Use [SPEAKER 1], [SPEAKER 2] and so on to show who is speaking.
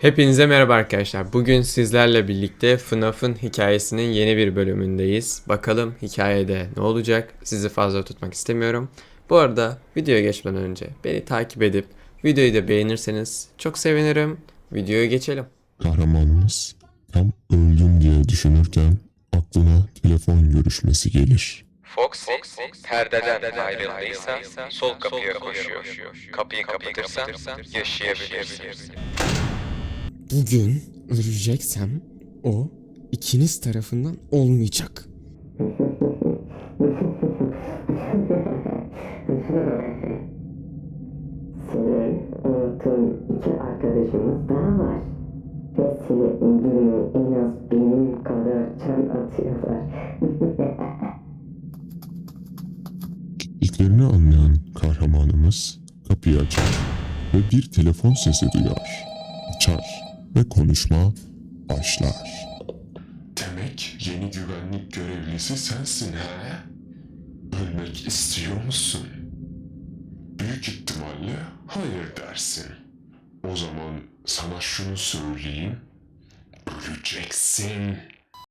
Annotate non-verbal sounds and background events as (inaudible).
[SPEAKER 1] Hepinize merhaba arkadaşlar. Bugün sizlerle birlikte FNAF'ın hikayesinin yeni bir bölümündeyiz. Bakalım hikayede ne olacak? Sizi fazla tutmak istemiyorum. Bu arada videoya geçmeden önce beni takip edip videoyu da beğenirseniz çok sevinirim. Videoya geçelim.
[SPEAKER 2] Kahramanımız tam öldüm diye düşünürken aklına telefon görüşmesi gelir.
[SPEAKER 3] Foxy, perdeden ayrıldıysa sol kapıya koşuyor. Kapıyı kapatırsan yaşayabilirsin.
[SPEAKER 4] Bugün öleceksem o ikiniz tarafından olmayacak.
[SPEAKER 5] Senin unuttuğun iki arkadaşımız daha var. Ve seni öldürmeye en az benim kadar can atıyorlar. (laughs)
[SPEAKER 2] İlklerini anlayan kahramanımız kapıyı açar ve bir telefon sesi duyar. Açar ve konuşma başlar. Demek yeni güvenlik görevlisi sensin he? Ölmek istiyor musun? Büyük ihtimalle hayır dersin. O zaman sana şunu söyleyeyim. Öleceksin.